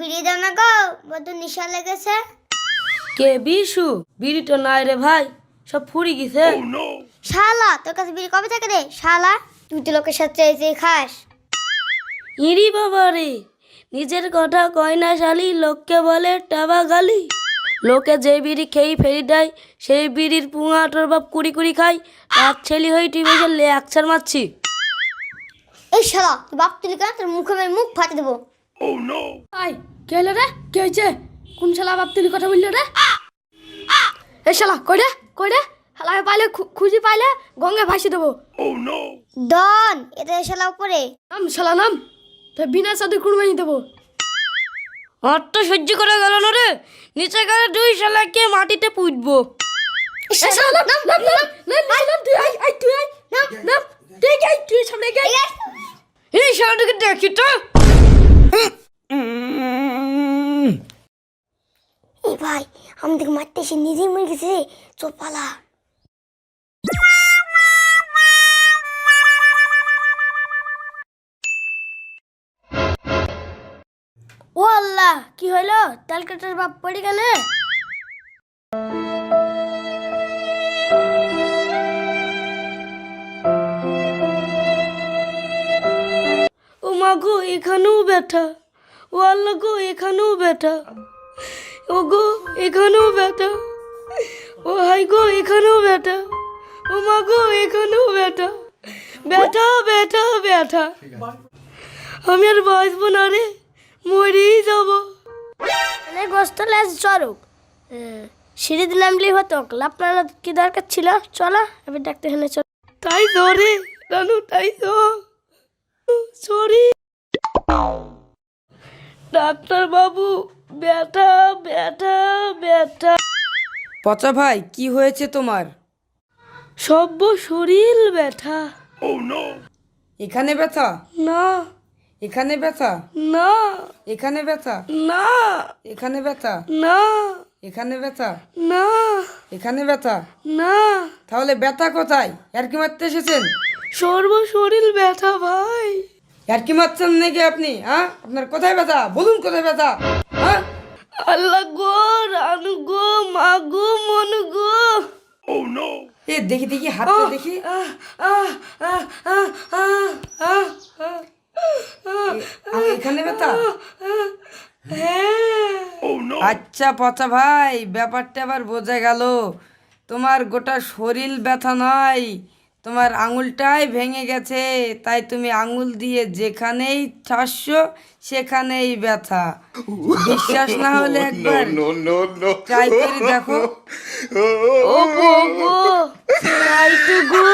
বিড়ি দাও না গো বড্ড নিশা লেগেছে। কে বিশু? বিড়ি তো নাই রে ভাই সব ফুরি গেছে। শালা তোর কাছে বিড়ি কবে থেকে রে? শালা তুই তো লোকের সাথে এই যে খাস। ইরি বাবা রে নিজের কথা কয় না শালি লোককে বলে টাবা গালি। লোকে যে বিড়ি খেয়ে ফেরি দেয় সেই বিড়ির পুঙা তোর বাপ কুড়ি কুড়ি খাই রাত ছেলে হয়ে টিভি লে আকছার মারছি। এই শালা তুই বাপ তুলি কেন? তোর মুখে মেরে মুখ ফাটে দেবো। আই কে হলো রে? কে হয়েছে কোন শালা বাপ তুলি কথা বলল রে? এ শালা কই রে? কই রে? হালাকে পাইলে খুঁজি পাইলে গঙ্গে ভাসি দেবো। ডন এটা শালা উপরে। নাম শালা নাম। তো বিনা সাথে কুড়বানি দেবো। আর তো সহ্য করা গেল না রে। নিচে গেলে দুই শালাকে মাটিতে পুঁতবো। এই শালা, নাম, নাম, নাম, তুই আই আই তুই আই নাম নাম তুই আই তুই সামনে গাই এই শালাটাকে দেখি তো এই ভাই আমাদেরকে মারতে এসে নিজেই মরে গেছে রে। পালা। ও আল্লাহ, কি হইল? তেল কাটার বাপ পড়ে গেলে? ও মা গো, এখানেও ব্যথা। ও আল্লাহ গো, এখানেও ব্যথা। ও গো এখানেও ব্যথা। ও হাই গো এখানেও ব্যথা। ও মা গো এখানেও ব্যথা। ব্যথা ব্যথা ব্যথা। আমি আর বাঁচবো না রে মরেই যাব। অনেক কষ্ট লেজ চড়ুক সিঁড়িতে নামলেই হতো আপনার কি দরকার ছিল? চলো আমি ডাক্তার এখানে চল। তাই তো রে রানু তাই তো। সরি। ডাক্তার বাবু ব্যথা ব্যথা ব্যথা পচা ভাই কি হয়েছে তোমার? সব্য শরীর ব্যথা এখানে ব্যথা? না। এখানে ব্যথা? না। এখানে ব্যথা? না। এখানে ব্যথা? না। এখানে ব্যথা? না। এখানে ব্যথা? না। তাহলে ব্যথা কোথায়? আর কি মারতে এসেছেন? সর্ব শরীর ব্যথা ভাই। আর কি মারছেন নাকি আপনি হ্যাঁ? আপনার কোথায় ব্যথা? বলুন কোথায় ব্যথা? আল্লাহ গো রানু গো মা গো মনু গো। এ দেখি দেখি হাতটা দেখি। আহ, আহ, আহ, আহ, আহ, আহ, আহ, এখানে ব্যথা? হ্যাঁ। আচ্ছা পচা ভাই ব্যাপারটা আবার বোঝা গেল। তোমার গোটা শরীর ব্যথা নয় তোমার আঙুলটাই ভেঙে গেছে তাই তুমি আঙুল দিয়ে যেখানেই ঠাসছো সেখানেই ব্যথা। বিশ্বাস না হলে একবার ট্রাই করে দেখো। ও তাই তো গো